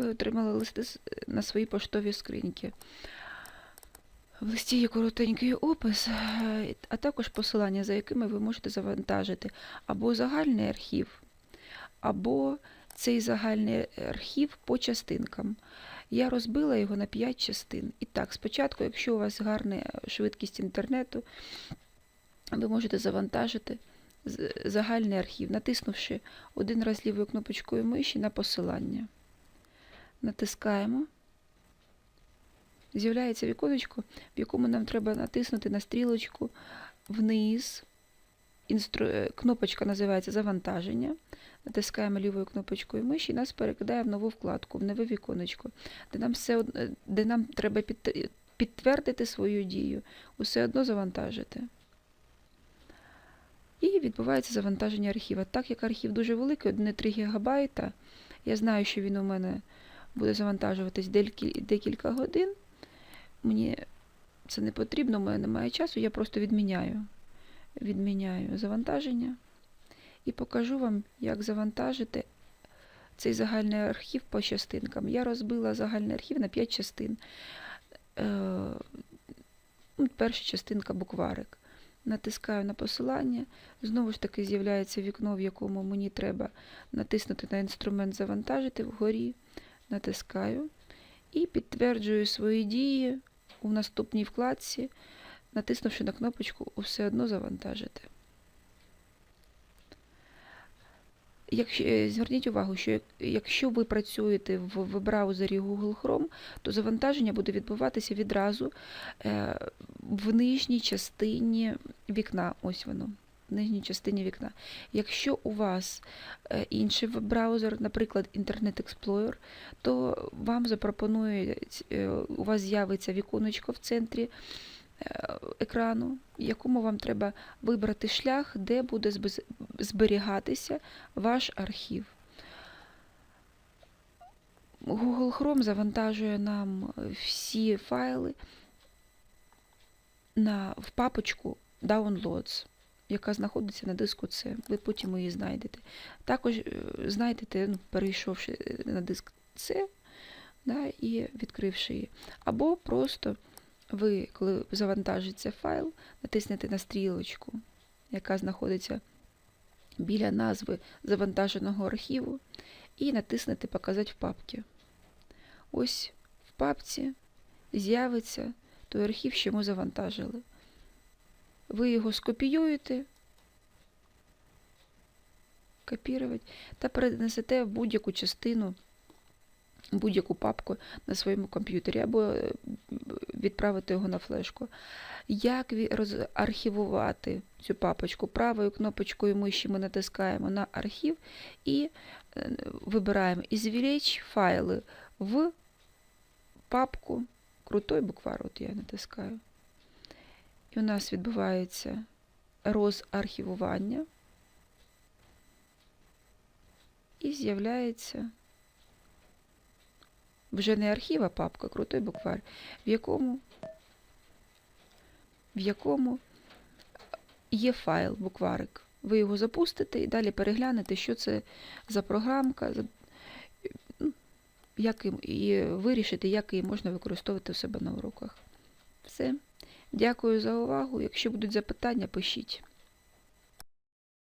ви отримали листи на свої поштові скриньки. В листі є коротенький опис, е, а також посилання, за якими ви можете завантажити або загальний архів, або цей загальний архів по частинкам. Я розбила його на 5 частин. І так, спочатку, якщо у вас гарна швидкість інтернету, ви можете завантажити загальний архів, натиснувши один раз лівою кнопочкою миші на посилання. Натискаємо. З'являється віконечко, в якому нам треба натиснути на стрілочку вниз. Інстру... е, Кнопочка називається Завантаження. Натискаємо лівою кнопочкою миші і нас перекидає в нову вкладку, в нове віконечко, де нам, все, е, де нам треба під... підтвердити свою дію, усе одно завантажити. І відбувається завантаження архіва. Так як архів дуже великий, 1,3 ГБ, я знаю, що він у мене буде завантажуватись декілька годин. Мені це не потрібно, у мене немає часу, я просто відміняю. Відміняю завантаження і покажу вам, як завантажити цей загальний архів по частинкам. Я розбила загальний архів на 5 частин. Е, ну, Перша частинка букварик. Натискаю на посилання. Знову ж таки з'являється вікно, в якому мені треба натиснути на інструмент Завантажити вгорі. Натискаю і підтверджую свої дії у наступній вкладці, натиснувши на кнопочку Усе одно завантажити. Якщо, е, зверніть увагу, що якщо ви працюєте в, в браузері Google Chrome, то завантаження буде відбуватися відразу е, в нижній частині вікна. Ось воно. Нижній частині вікна. Якщо у вас е, інший веб-браузер, наприклад, Internet Explorer, то вам запропонують, е, у вас з'явиться віконечко в центрі е, екрану, якому вам треба вибрати шлях, де буде зберігатися ваш архів. Google Chrome завантажує нам всі файли на, в папочку Downloads, яка знаходиться на диску C. Ви потім її знайдете. Також е, знайдете, ну, перейшовши е, на диск C да, і відкривши її. Або просто ви, коли завантажиться файл, натиснете на стрілочку, яка знаходиться біля назви завантаженого архіву, і натиснете Показати в папці. Ось в папці з'явиться той архів, що ми завантажили. Ви його скопіюєте, копірувати та перенесете в будь-яку частину, будь-яку папку на своєму комп'ютері або е, відправити його на флешку. Як розархівувати цю папочку? Правою кнопочкою миші ми натискаємо на архів і е, вибираємо «Извлечь файли в папку Крутой буквар, от я натискаю. І у нас відбувається розархівування. І з'являється вже не архів, а папка Крутой буквар, в якому, в якому є файл, букварик. Ви його запустите і далі переглянете, що це за програмка, ну, як і вирішити, як її можна використовувати у себе на уроках. Все. Дякую за увагу. Якщо будуть запитання, пишіть.